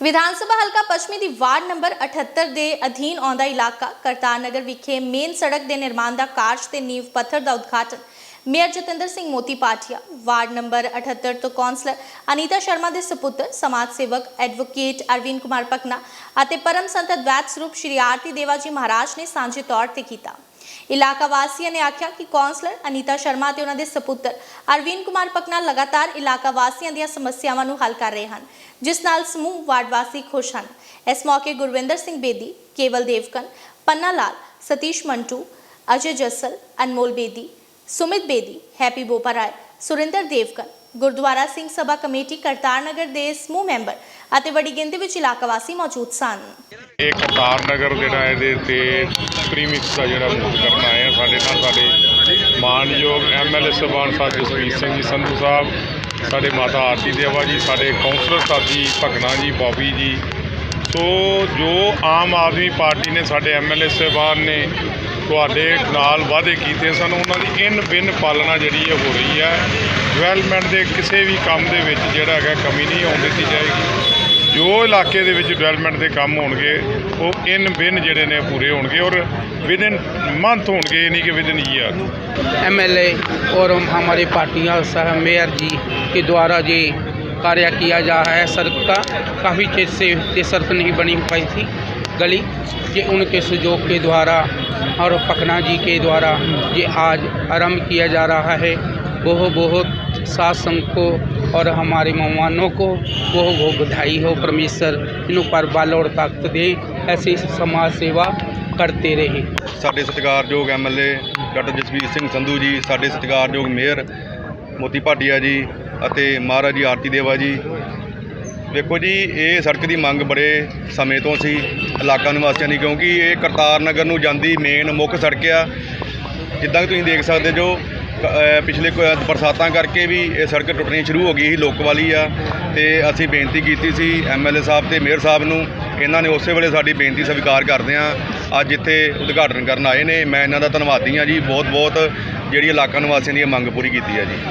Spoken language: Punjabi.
ਵਿਧਾਨ ਸਭਾ ਹਲਕਾ ਪੱਛਮੀ ਦੀ ਵਾਰਡ ਨੰਬਰ 78 ਦੇ ਅਧੀਨ ਆਉਂਦਾ ਇਲਾਕਾ, ਕਰਤਾਰਨਗਰ ਵਿਖੇ ਮੇਨ ਸੜਕ ਦੇ ਨਿਰਮਾਣ ਦਾ ਕਾਰਜ ਤੇ ਨੀਂਵ ਪੱਥਰ ਦਾ ਉਦਘਾਟਨ। ਮੇਅਰ ਜਤਿੰਦਰ ਸਿੰਘ ਮੋਤੀ ਪਾਟਿਆ ਵਾਰਡ ਨੰਬਰ 78 ਤੋਂ ਕੌਂਸਲਰ ਅਨੀਤਾ ਸ਼ਰਮਾ ਦੇ ਸੁਪੁੱਤਰ, ਸਮਾਜ ਸੇਵਕ ਐਡਵੋਕੇਟ ਅਰਵਿੰਦ ਕੁਮਾਰ ਪਕਨਾ ਅਤੇ ਪਰਮ ਸੰਤ ਅਦਵੈਤ ਸਰੂਪ ਸ਼੍ਰੀ ਆਰਤੀ ਦੇਵਾ ਜੀ ਮਹਾਰਾਜ ਨੇ ਸਾਂਝੇ ਤੌਰ ਤੇ ਕੀਤਾ। ਇਲਾਕਾ ਵਾਸੀਆਂ ਨੇ ਆਖਿਆ ਕਿ ਕੌਂਸਲਰ ਅਨੀਤਾ ਸ਼ਰਮਾ ਤੇ ਉਹਨਾਂ ਦੇ ਸੁਪੁੱਤਰ ਅਰਵਿੰਦ ਕੁਮਾਰ ਪਕਨਾ ਲਗਾਤਾਰ ਇਲਾਕਾ ਵਾਸੀਆਂ ਦੀਆਂ ਸਮੱਸਿਆਵਾਂ ਨੂੰ ਹੱਲ ਕਰ ਰਹੇ ਹਨ, ਜਿਸ ਨਾਲ ਸਮੂਹ ਵਾਰਡ ਵਾਸੀ ਖੁਸ਼ ਹਨ। ਇਸ ਮੌਕੇ ਗੁਰਵਿੰਦਰ ਸਿੰਘ ਬੇਦੀ, ਕੇਵਲ ਦੇਵਕਨ, ਪੰਨਾ ਲਾਲ, ਸਤੀਸ਼ ਮੰਟੂ, ਅਜੇ ਜੱਸਲ, ਅਨਮੋਲ ਬੇਦੀ, ਸੁਮਿਤ ਬੇਦੀ, ਹੈਪੀ ਬੋਪਾ ਰਾਏ ਸੁਰਿੰਦਰ ਦੇਵਕਰ, ਗੁਰਦੁਆਰਾ ਸਿੰਘ ਸਭਾ ਕਮੇਟੀ ਕਰਤਾਰਨਗਰ ਦੇ ਸਮੂਹ ਮੈਂਬਰ ਅਤੇ ਵੱਡੀ ਗਿਣਤੀ ਵਿੱਚ ਇਲਾਕਾ ਵਾਸੀ ਮੌਜੂਦ ਸਨ। ਇਹ ਕਰਤਾਰਨਗਰ ਜਿਹੜਾ ਇਹਦੇ ਤੇ ਪ੍ਰੀਮਿਕਸ ਦਾ ਜਿਹੜਾ ਮੂਵ ਕਰਨ ਆਏ ਆ ਸਾਡੇ ਨਾਲ ਸਾਡੇ ਮਾਨਯੋਗ ਐਮਐਲਏ ਸਾਹਿਬਾਨ ਸਾਹਿਬ ਜਸਵੀਰ ਸਿੰਘ ਜੀ, ਸੰਧੂ ਸਾਹਿਬ, ਸਾਡੇ ਮਾਤਾ ਆਰਤੀ ਦੇਵਾ ਜੀ, ਸਾਡੇ ਕਾਉਂਸਲਰ ਜੀ, ਭਗਨਾ ਜੀ, ਬੌਬੀ ਜੀ। ਸੋ ਜੋ ਆਮ ਆਦਮੀ ਪਾਰਟੀ ਨੇ ਸਾਡੇ ਐਮਐਲਏ ਸਾਹਿਬਾਨ ਨੇ ਤੁਹਾਡੇ ਨਾਲ ਵਾਅਦੇ ਕੀਤੇ ਸਨ ਉਹਨਾਂ ਦੀ ਇਨ ਬਿਨ ਪਾਲਣਾ ਜਿਹੜੀ ਹੈ ਹੋ ਰਹੀ ਹੈ ਡਿਵੈਲਪਮੈਂਟ ਦੇ ਕਿਸੇ ਵੀ ਕੰਮ ਦੇ ਵਿੱਚ ਜਿਹੜਾ ਹੈਗਾ ਕਮੀ ਨਹੀਂ ਆਉਣ ਦਿੱਤੀ ਜਾਏਗੀ ਜੋ ਇਲਾਕੇ ਦੇ ਵਿੱਚ ਡਿਵੈਲਪਮੈਂਟ ਦੇ ਕੰਮ ਹੋਣਗੇ ਉਹ ਇਨ ਬਿਨ ਜਿਹੜੇ ਨੇ ਪੂਰੇ ਹੋਣਗੇ ਔਰ ਵਿਦਨ ਮੰਥ ਹੋਣਗੇ ਇਹ ਨਹੀਂ ਕਿ ਵਿਦਨ ਈਅਰ एमएलए और हम हमारे पार्टियां सह मेयर जी के द्वारा ये कार्य किया जा रहा है सड़क का काफ़ी चीज से ये सड़क नहीं बनी पाई थी गली ये उनके सहयोग के द्वारा और पकना जी के द्वारा ये आज आरंभ किया जा रहा है बहुत बहुत सात संघ को और हमारे मेहमानों को बहुत बहुत बधाई हो परमेश्वर इन पर बल और ताकत दे ऐसी समाज सेवा करते रहे ਸਾਡੇ ਸਤਿਕਾਰਯੋਗ ਐਮਐਲਏ ਡਾਕਟਰ ਜਸਵੀਰ ਸਿੰਘ ਸੰਧੂ ਜੀ ਸਾਡੇ ਸਤਿਕਾਰਯੋਗ ਮੇਅਰ ਮੋਤੀ ਭਾਟੀਆ ਜੀ ਅਤੇ ਮਹਾਰਾਜ ਜੀ ਆਰਤੀ ਦੇਵਾ ਜੀ ਦੇਖੋ ਜੀ, ਇਹ ਸੜਕ ਦੀ ਮੰਗ ਬੜੇ ਸਮੇਂ ਤੋਂ ਸੀ, ਇਲਾਕਾ ਨਿਵਾਸੀਆਂ ਦੀ, ਕਿਉਂਕਿ ਇਹ ਕਰਤਾਰ ਨਗਰ ਨੂੰ ਜਾਂਦੀ ਮੇਨ ਮੁੱਖ ਸੜਕ ਆ। ਜਿੱਦਾਂ ਕਿ ਤੁਸੀਂ ਦੇਖ ਸਕਦੇ ਜੋ ਕ- ਪਿਛਲੇ ਕੁ, ਬਰਸਾਤਾਂ ਕਰਕੇ ਵੀ ਇਹ ਸੜਕ ਟੁੱਟਣੀ ਸ਼ੁਰੂ ਹੋ ਗਈ ਸੀ, ਲੋਕ ਵਾਲੀ ਆ। ਤੇ ਅਸੀਂ ਬੇਨਤੀ ਕੀਤੀ ਸੀ ਐਮਐਲਏ ਸਾਹਿਬ ਤੇ ਮੇਅਰ ਸਾਹਿਬ ਨੂੰ, ਇਹਨਾਂ ਨੇ ਉਸੇ ਵੇਲੇ ਸਾਡੀ ਬੇਨਤੀ ਸਵੀਕਾਰ ਕਰਦੇ ਆ। ਅੱਜ ਇੱਥੇ ਉਦਘਾਟਨ ਕਰਨ ਆਏ ਨੇ, ਮੈਂ ਇਹਨਾਂ ਦਾ ਧੰਨਵਾਦੀ ਆ ਜੀ ਬਹੁਤ ਬਹੁਤ ਜਿਹੜੀ ਇਲਾਕਾ ਨਿਵਾਸੀਆਂ ਦੀ ਇਹ ਮੰਗ ਪੂਰੀ ਕੀਤੀ ਆ ਜੀ।